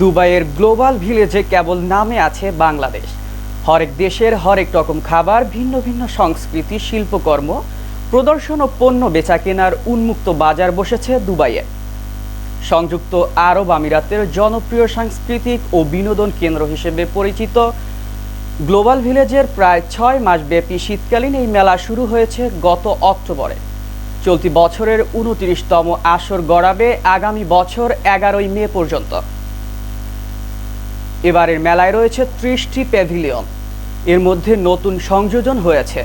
দুবাইয়ের গ্লোবাল ভিলেজে কেবল নামে আছে বাংলাদেশ। হরেক দেশের হরেক রকম খাবার, ভিন্ন ভিন্ন সংস্কৃতি, শিল্পকর্ম, প্রদর্শন ও পণ্য বেচা কেনার উন্মুক্ত বাজার বসেছে দুবাইয়ে। সংযুক্ত আরব আমিরাতের জনপ্রিয় সাংস্কৃতিক ও বিনোদন কেন্দ্র হিসেবে পরিচিত গ্লোবাল ভিলেজের প্রায় ছয় মাসব্যাপী শীতকালীন এই মেলা শুরু হয়েছে গত অক্টোবরে। চলতি বছরের উনত্রিশতম আসর গড়াবে আগামী বছর এগারোই মে পর্যন্ত। এবারের মেলায় রয়েছে ত্রিশটি প্যাভিলিয়ন। এর মধ্যে নতুন সংযোজন হয়েছে,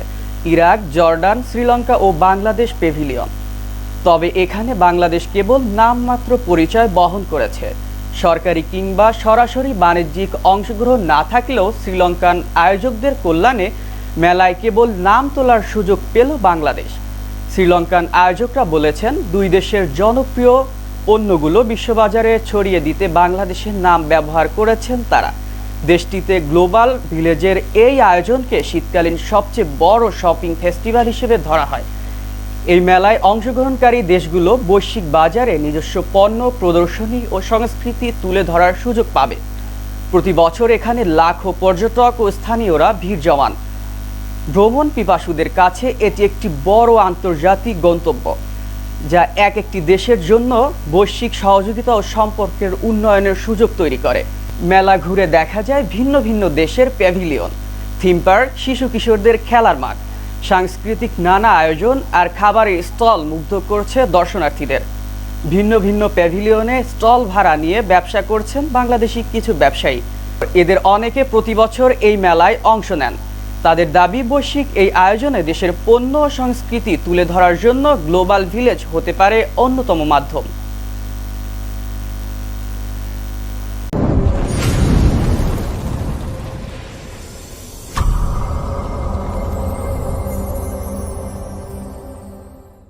ইরাক, জর্ডান, শ্রীলঙ্কা ও বাংলাদেশ প্যাভিলিয়ন। তবে এখানে বাংলাদেশ কেবল নামমাত্র পরিচয় বহন করেছে। সরকারি কিংবা সরাসরি বাণিজ্যিক অংশগ্রহণ না থাকলেও শ্রীলঙ্কান আয়োজকদের কল্যাণে মেলায় কেবল নাম তোলার সুযোগ পেল বাংলাদেশ। শ্রীলঙ্কান আয়োজকরা বলেছেন, দুই দেশের জনপ্রিয় পণ্যগুলো বিশ্ববাজারে ছড়িয়ে দিতে বাংলাদেশের নাম ব্যবহার করেছেন তারা। দেশটিতে গ্লোবাল ভিলেজের এই আয়োজনকে শীতকালীন সবচেয়ে বড় শপিং ফেস্টিভ্যাল হিসেবে ধরা হয়। এই মেলায় অংশগ্রহণকারী দেশগুলো বৈশ্বিক বাজারে নিজস্ব পণ্য, প্রদর্শনী ও সংস্কৃতি তুলে ধরার সুযোগ পাবে। প্রতি বছর এখানে লাখো পর্যটক ও স্থানীয়রা ভিড় জমান। ভ্রমণ পিপাসুদের কাছে এটি একটি বড় আন্তর্জাতিক গন্তব্য। যা এক একটি দেশের জন্য বৈশ্বিক সহযোগিতা ও সম্পর্কের উন্নয়নের সুযোগ তৈরি করে। মেলা ঘুরে দেখা যায় ভিন্ন ভিন্ন দেশের প্যাভিলিয়ন, থিম পার্ক, শিশু কিশোরদের খেলার মাঠ, সাংস্কৃতিক নানা আয়োজন আর খাবারের স্টল মুগ্ধ করছে দর্শনার্থীদের। ভিন্ন ভিন্ন প্যাভিলিয়নে স্টল ভাড়া নিয়ে ব্যবসা করছেন বাংলাদেশি কিছু ব্যবসায়ী। এদের অনেকে প্রতি বছর এই মেলায় অংশ নেন। তাদের দাবি, বৈশ্বিক এই আয়োজনে দেশের পণ্য সংস্কৃতি তুলে ধরার জন্য গ্লোবাল ভিলেজ হতে পারে অন্যতম মাধ্যম।